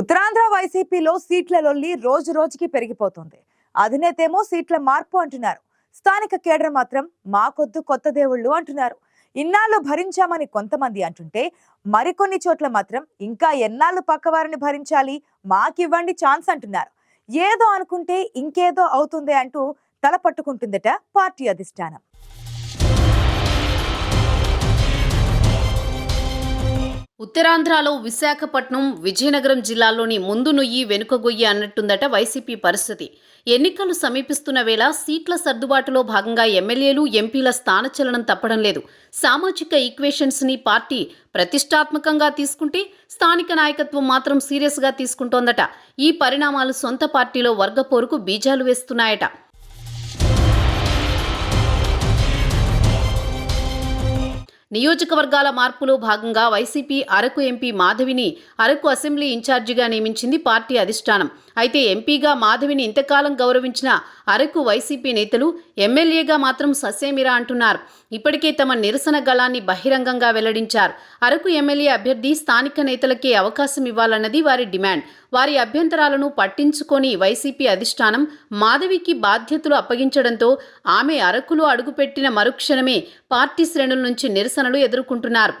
ఉత్తరాంధ్ర వైసీపీలో సీట్ల లొల్లి రోజు రోజుకి పెరిగిపోతుంది. అధినేతేమో సీట్ల మార్పు అంటున్నారు. స్థానిక కేడర్ మాత్రం మాకొద్దు కొత్త దేవుళ్ళు అంటున్నారు. ఇన్నాళ్ళు భరించామని కొంతమంది అంటుంటే మరికొన్ని చోట్ల మాత్రం ఇంకా ఎన్నాళ్ళు పక్కవారిని భరించాలి మాకివ్వండి ఛాన్స్ అంటున్నారు. ఏదో అనుకుంటే ఇంకేదో అవుతుంది అంటూ తల పట్టుకుంటుందట పార్టీ అధిష్టానం. ఉత్తరాంధ్రలో విశాఖపట్నం విజయనగరం జిల్లాలోని ముందు నొయ్యి వెనుక గొయ్యి అన్నట్టుందట వైసీపీ పరిస్థితి. ఎన్నికలు సమీపిస్తున్న వేళ సీట్ల సర్దుబాటులో భాగంగా ఎమ్మెల్యేలు ఎంపీల స్థానచలనం తప్పడం లేదు. సామాజిక ఈక్వేషన్స్ని పార్టీ ప్రతిష్టాత్మకంగా తీసుకుంటే స్థానిక నాయకత్వం మాత్రం సీరియస్గా తీసుకుంటోందట. ఈ పరిణామాలు సొంత పార్టీలో వర్గపోరుకు బీజాలు వేస్తున్నాయట. నియోజకవర్గాల మార్పులో భాగంగా వైసీపీ అరకు ఎంపీ మాధవిని అరకు అసెంబ్లీ ఇన్ఛార్జిగా నియమించింది పార్టీ అధిష్టానం. అయితే ఎంపీగా మాధవిని ఇంతకాలం గౌరవించిన అరకు వైసీపీ నేతలు ఎమ్మెల్యేగా మాత్రం ససేమిరా అంటున్నారు. ఇప్పటికే తమ నిరసన గళాన్ని బహిరంగంగా వెల్లడించారు. అరకు ఎమ్మెల్యే అభ్యర్థి స్థానిక నేతలకే అవకాశం ఇవ్వాలన్నది వారి డిమాండ్. వారి అభ్యంతరాలను పట్టించుకొని వైసీపీ అధిష్టానం మాధవికి బాధ్యతలు అప్పగించడంతో ఆమె అరకులో అడుగుపెట్టిన మరుక్షణమే పార్టీ శ్రేణుల నుంచి నిరసనలు ఎదుర్కొంటున్నారు.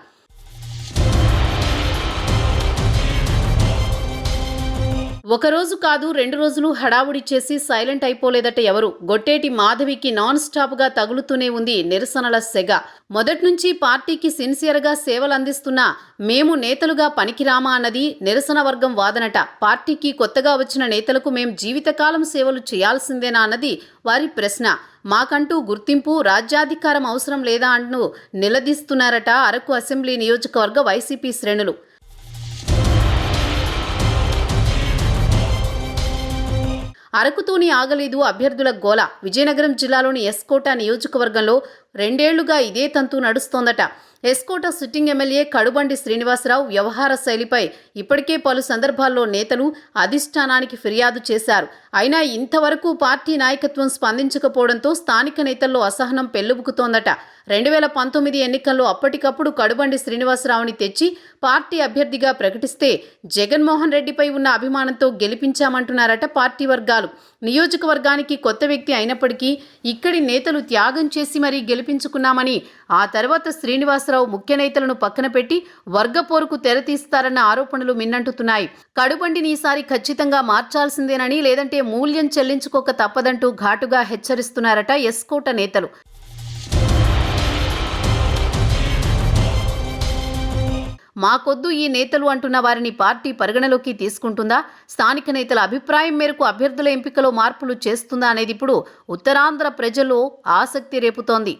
ఒకరోజు కాదు రెండు రోజులు హడావుడి చేసి సైలెంట్ అయిపోలేదట ఎవరు. గొట్టేటి మాధవికి నాన్ స్టాప్గా తగులుతూనే ఉంది నిరసనల సెగ. మొదట్నుంచి పార్టీకి సిన్సియర్గా సేవలు అందిస్తున్న మేము నేతలుగా పనికిరామా అన్నది నిరసన వర్గం వాదనట. పార్టీకి కొత్తగా వచ్చిన నేతలకు మేం జీవితకాలం సేవలు చేయాల్సిందేనా అన్నది వారి ప్రశ్న. మాకంటూ గుర్తింపు రాజ్యాధికారం అవసరం లేదా అంటూ నిలదీస్తున్నారట అరకు అసెంబ్లీ నియోజకవర్గ వైసీపీ శ్రేణులు. అరకుతోని ఆగలేదు అభ్యర్థుల గోల. విజయనగరం జిల్లాలోని ఎస్కోట నియోజకవర్గంలో రెండేళ్ళుగా ఇదే తంతు నడుస్తోందట. ఎస్కోట సిట్టింగ్ ఎమ్మెల్యే కడుబండి శ్రీనివాసరావు వ్యవహార శైలిపై ఇప్పటికే పలు సందర్భాల్లో నేతలు అధిష్టానానికి ఫిర్యాదు చేశారు. అయినా ఇంతవరకు పార్టీ నాయకత్వం స్పందించకపోవడంతో స్థానిక నేతల్లో అసహనం పెల్లుబుకుతోందట రెండు వేల పంతొమ్మిది ఎన్నికల్లో అప్పటికప్పుడు కడుబండి శ్రీనివాసరావుని తెచ్చి పార్టీ అభ్యర్థిగా ప్రకటిస్తే జగన్మోహన్ రెడ్డిపై ఉన్న అభిమానంతో గెలిపించామంటున్నారట పార్టీ వర్గాలు. నియోజకవర్గానికి కొత్త వ్యక్తి అయినప్పటికీ ఇక్కడి నేతలు త్యాగం చేసి మరీ గెలిపించుకున్నామని ఆ తర్వాత శ్రీనివాసరావు ముఖ్య నేతలను పక్కన పెట్టి వర్గపోరుకు తెరతీస్తారన్న ఆరోపణలు మిన్నంటుతున్నాయి. కడుబండిని ఈసారి ఖచ్చితంగా మార్చాల్సిందేనని లేదంటే మూల్యం చెల్లించుకోక తప్పదంటూ ఘాటుగా హెచ్చరిస్తున్నారట ఎస్కోట నేతలు. మాకొద్దు ఈ నేతలు అంటున్న వారిని పార్టీ పరిగణలోకి తీసుకుంటుందా? స్థానిక నేతల అభిప్రాయం మేరకు అభ్యర్థుల ఎంపికలో మార్పులు చేస్తుందా అనేది ఇప్పుడు ఉత్తరాంధ్ర ప్రజల్లో ఆసక్తి రేపుతోంది.